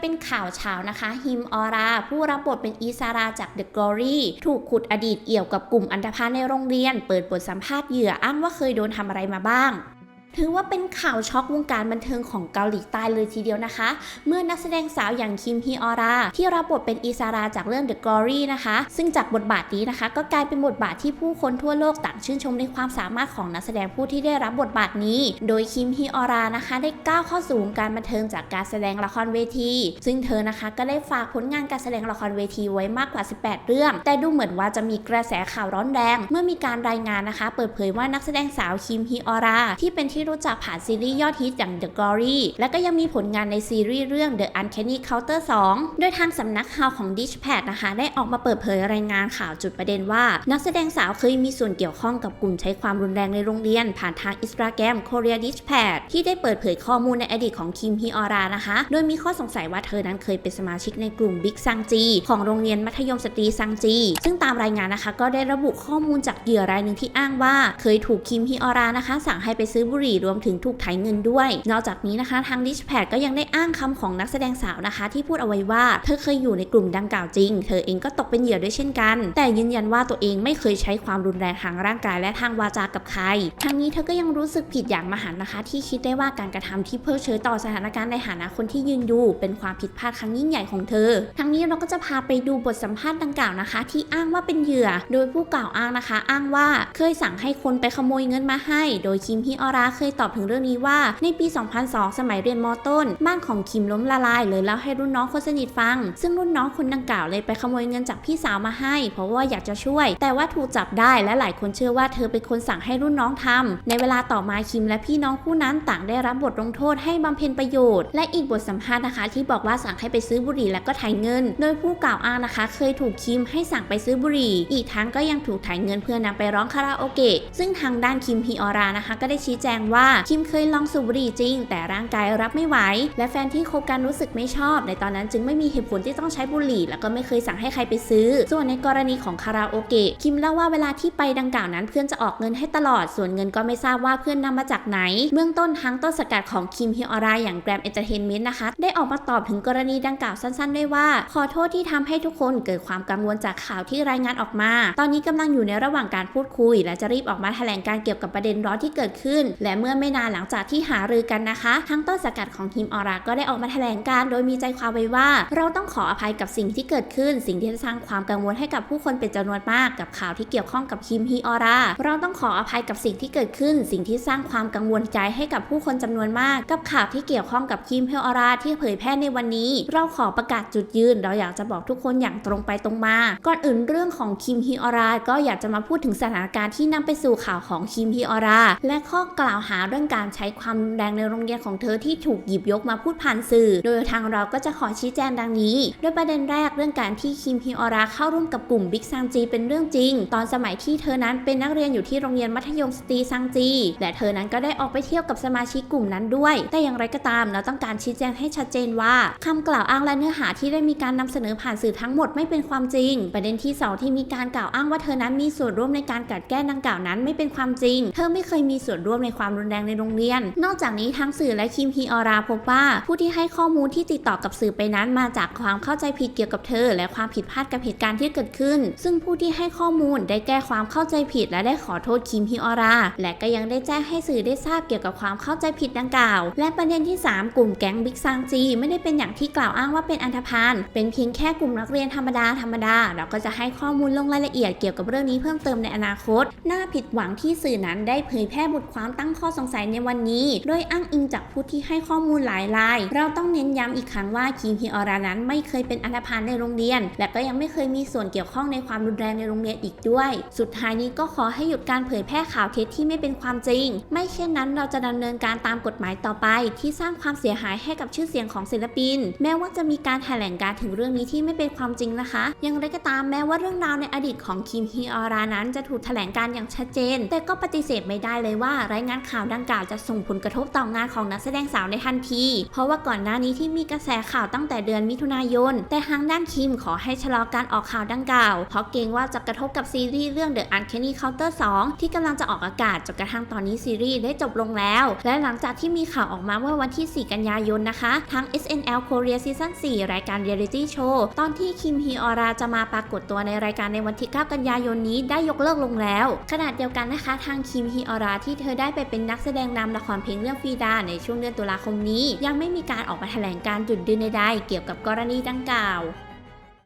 เป็นข่าวเช้านะคะ ฮิมออรา ผู้รับบทเป็นอีซาราจากเดอะกรอรี่ถูกขุดอดีตเอี่ยวกับกลุ่มอันธพาลในโรงเรียน เปิดบทสัมภาษณ์เหยื่ออ้างว่าเคยโดนทำอะไรมาบ้าง ถือว่าเป็นข่าวช็อกวงการบันเทิงของเกาหลีใต้เลยทีเดียวนะคะ เมื่อนักแสดงสาวอย่างคิมฮีออรา ที่รับบทเป็นอีซาราจากเรื่อง The Glory นะคะ ซึ่งจากบทบาทนี้นะคะ ก็กลายเป็นบทบาทที่ผู้คนทั่วโลกต่างชื่นชมในความสามารถของนักแสดงผู้ที่ได้รับบทบาทนี้ โดยคิมฮีออรานะคะ ได้ก้าวเข้าสู่วงการบันเทิงจากการแสดงละครเวที ซึ่งเธอนะคะก็ได้ฝากผลงานการแสดงละครเวทีไว้มากกว่า 18 เรื่อง แต่ดูเหมือนว่าจะมีกระแสข่าวร้อนแรง เมื่อมีการรายงานนะคะ เปิดเผยว่านักแสดงสาวคิมฮีออราที่เป็นที่รู้จักผ่านซีรีส์ยอดฮิตอย่าง The Glory และก็ยังมีผลงานในซีรีส์เรื่อง The Uncanny Counter 2 โดยทางสำนักข่าวของ Dispatch นะคะ ได้ออกมาเปิดเผยรายงานข่าวจุดประเด็นว่า นักแสดงสาวเคยมีส่วนเกี่ยวข้องกับกลุ่มใช้ความรุนแรงในโรงเรียน ผ่านทาง Instagram Korea Dispatch ที่ได้เปิดเผยข้อมูลในอดีตของคิมฮีออรานะคะ โดยมีข้อสงสัยว่าเธอนั้นเคยเป็นสมาชิกในกลุ่ม Big Sang Ji ของโรงเรียนมัธยมสตรีซังจี ซึ่งตามรายงานนะคะ ก็ได้ระบุข้อมูลจากเหยื่อรายหนึ่งที่อ้างว่า เคยถูกคิมฮีออรานะคะ สั่งให้ไปซื้อบุหรี่รวมถึงถูกไถเงินด้วย นอกจากนี้นะคะ ทางดิชแพดก็ยังได้อ้างคำของนักแสดงสาวนะคะ ที่พูดเอาไว้ว่าเธอเคยอยู่ในกลุ่มดังกล่าวจริง เธอเองก็ตกเป็นเหยื่อด้วยเช่นกัน แต่ยืนยันว่าตัวเองไม่เคยใช้ความรุนแรงทางร่างกายและทางวาจากับใครทั้งนี้เธอก็ยังรู้สึกผิดอย่างมหันนะคะ ที่คิดได้ว่าการกระทำที่เพิกเฉยต่อสถานการณ์ในฐานะคนที่ยืนอยู่เป็นความผิดพลาดครั้งยิ่งใหญ่ของเธอทั้งนี้เราก็จะพาไปดูบทสัมภาษณ์ดังกล่าวนะคะ ที่อ้างว่าเป็นเหยื่อ โดยผู้กล่าวอ้างนะคะ อ้างว่าเคยสั่งให้คนไปขโมยเงินมาให้ โดยคิมฮิออราเคยตอบถึงเรื่องนี้ว่าในปี 2002 สมัยเรียนมต้น บ้านของคิมล้มละลายเลยเล่าให้รุ่นน้องคนสนิทฟัง ซึ่งรุ่นน้องคนดังกล่าวเลยไปขโมยเงินจากพี่สาวมาให้ เพราะว่าอยากจะช่วย แต่ว่าถูกจับได้และหลายคนเชื่อว่าเธอเป็นคนสั่งให้รุ่นน้องทำในเวลาต่อมาคิมและพี่น้องคู่นั้นต่างได้รับบทลงโทษให้บำเพ็ญประโยชน์ และอีกบทสัมภาษณ์นะคะ ที่บอกว่าสั่งให้ไปซื้อบุหรี่และก็ถ่ายเงิน โดยผู้กล่าวอ้างนะคะ เคยถูกคิมให้สั่งไปซื้อบุหรี่ อีกทั้งก็ยังถูกถ่ายเงินเพื่อนำไปร้องคาราโอเกะซึ่งทางด้านคิมฮีออรานะคะ ก็ได้ชี้แจงว่าคิมเคยลองสูบบุหรี่จริง แต่ร่างกายรับไม่ไหว และแฟนที่คบกันรู้สึกไม่ชอบ ในตอนนั้นจึงไม่มีเหตุผลที่ต้องใช้บุหรี่ แล้วก็ไม่เคยสั่งให้ใครไปซื้อ ส่วนในกรณีของคาราโอเกะคิมเล่าว่าเวลาที่ไปดังกล่าวนั้นเพื่อนจะออกเงินให้ตลอด ส่วนเงินก็ไม่ทราบว่าเพื่อนนำมาจากไหน เบื้องต้นทางต้นสกัดของคิมฮิออราอย่างแกรมเอนเตอร์เทนเมนต์นะคะ ได้ออกมาตอบถึงกรณีดังกล่าวสั้นๆได้ว่า ขอโทษที่ทำให้ทุกคนเกิดความกังวลจากข่าวที่รายงานออกมา ตอนนี้กำลังอยู่ในระหว่างการพูดคุย และจะรีบออกมาแถลงการเกี่ยวกับประเด็นร้อนที่เกิดขึ้น และเมื่อไม่นานหลังจากที่หารือกันนะคะ ทั้งต้นสกัดของคิมออราก็ได้ออกมาแถลงการโดยมีใจความไว้ว่า เราต้องขออภัยกับสิ่งที่เกิดขึ้น สิ่งที่สร้างความกังวลให้กับผู้คนเป็นจำนวนมากกับข่าวที่เกี่ยวข้องกับคิมฮีออราเราต้องขออภัยกับสิ่งที่เกิดขึ้น สิ่งที่สร้างความกังวลใจให้กับผู้คนจำนวนมาก กับข่าวที่เกี่ยวข้องกับคิมฮีออราที่เผยแพร่ในวันนี้ เราขอประกาศจุดยืน เราอยากจะบอกทุกคนอย่างตรงไปตรงมา ก่อนอื่นเรื่องของคิมฮีออราก็อยากจะมาพูดถึงสถานการณ์ที่นำไปสู่ข่าวของคิมฮีออราและข้อกล่าวหาเรื่องการใช้ความรุนแรงในโรงเรียนของเธอที่ถูกหยิบยกมาพูดผ่านสื่อ โดยทางเราก็จะขอชี้แจงดังนี้ โดยประเด็นแรกเรื่องการที่คิมฮีออราเข้าร่วมกับกลุ่มบิ๊กซังจีเป็นเรื่องจริง ตอนสมัยที่เธอนั้นเป็นนักเรียนอยู่ที่โรงเรียนมัธยมสตรีซังจี และเธอนั้นก็ได้ออกไปเที่ยวกับสมาชิกกลุ่มนั้นด้วย แต่อย่างไรก็ตามเราต้องการชี้แจงให้ชัดเจนว่าคำกล่าวอ้างและเนื้อหาที่ได้มีการนำเสนอผ่านสื่อทั้งหมดไม่เป็นความจริง ประเด็นที่สองที่มีการกล่าวอ้างว่าเธอนั้นมีส่วนร่วมในการกัดแกล้งดังกล่าวนั้นไม่เป็นความจริง เธอไม่เคยมีส่วนร่วมในความรุนแรงในโรงเรียน นอกจากนี้ทั้งสื่อและคิมฮีออราพบว่า ผู้ที่ให้ข้อมูลที่ติดต่อกับสื่อไปนั้นมาจากความเข้าใจผิดเกี่ยวกับเธอ และความผิดพลาดกับเหตุการณ์ที่เกิดขึ้น ซึ่งผู้ที่ให้ข้อมูลได้แก้ความเข้าใจผิด และได้ขอโทษคิมฮีออรา และก็ยังได้แจ้งให้สื่อได้ทราบเกี่ยวกับความเข้าใจผิดดังกล่าว และประเด็นที่ 3 กลุ่มแก๊งบิ๊กซังจีไม่ได้เป็นอย่างที่กล่าวอ้างว่าเป็นอันธพาลเป็นเพียงแค่กลุ่มนักเรียนธรรมดาธรรมดาเราก็จะให้ข้อมูลลงรายละเอียดเกี่ยวกับเรื่องนี้เพิ่มเติมในอนาคต น่าผิดหวังที่สื่อนั้นได้เผยแพร่บทความตั้งข้อสงสัยในวันนี้ โดยอ้างอิงจากผู้ที่ให้ข้อมูลหลายราย เราต้องเน้นย้ำอีกครั้งว่าคิมฮีออรานั้นไม่เคยเป็นอันธพาลในโรงเรียน และก็ยังไม่เคยมีส่วนเกี่ยวข้องในความรุนแรงในโรงเรียนอีกด้วย สุดท้ายนี้ก็ขอให้หยุดการเผยแพร่ข่าวเท็จที่ไม่เป็นความจริง ไม่เช่นนั้นเราจะดำเนินการตามกฎหมายต่อไป ที่สร้างความเสียหายให้กับชื่อเสียงของศิลปิน แม้ว่าจะมีการแถลงการถึงเรื่องนี้ที่ไม่เป็นความจริงนะคะยังไรก็ตามแม้ว่าเรื่องราวในอดีตของคิมฮีออรานั้น จะถูกแถลงการอย่างชัดเจน แต่ก็ปฏิเสธไม่ได้เลยว่ารายงานข่าวข่าวดังกล่าวจะส่งผลกระทบต่องานของนักแสดงสาวในทันที เพราะว่าก่อนหน้านี้ที่มีกระแสข่าวตั้งแต่เดือนมิถุนายน แต่ทางด้านคิมขอให้ชะลอการออกข่าวดังกล่าว เพราะเกรงว่าจะกระทบกับซีรีส์เรื่อง The Uncanny Counter 2 ที่กำลังจะออกอากาศจนกระทั่งตอนนี้ซีรีส์ได้จบลงแล้ว และหลังจากที่มีข่าวออกมาว่าวันที่ 4 กันยายนนะคะทาง SNL Korea Season 4 รายการ Reality Show ตอนที่คิมฮีออราจะมาปรากฏตัวในรายการในวันที่ 9 กันยายนนี้ได้ยกเลิกลงแล้ว ขณะเดียวกันนะคะ ทางคิมฮีออราที่เธอได้ไปเป็นนักแสดงนำละครเพลงเรื่องฟีดาในช่วงเดือนตุลาคมนี้ ยังไม่มีการออกมาแถลงการจุดยืนใดๆเกี่ยวกับกรณีดังกล่าว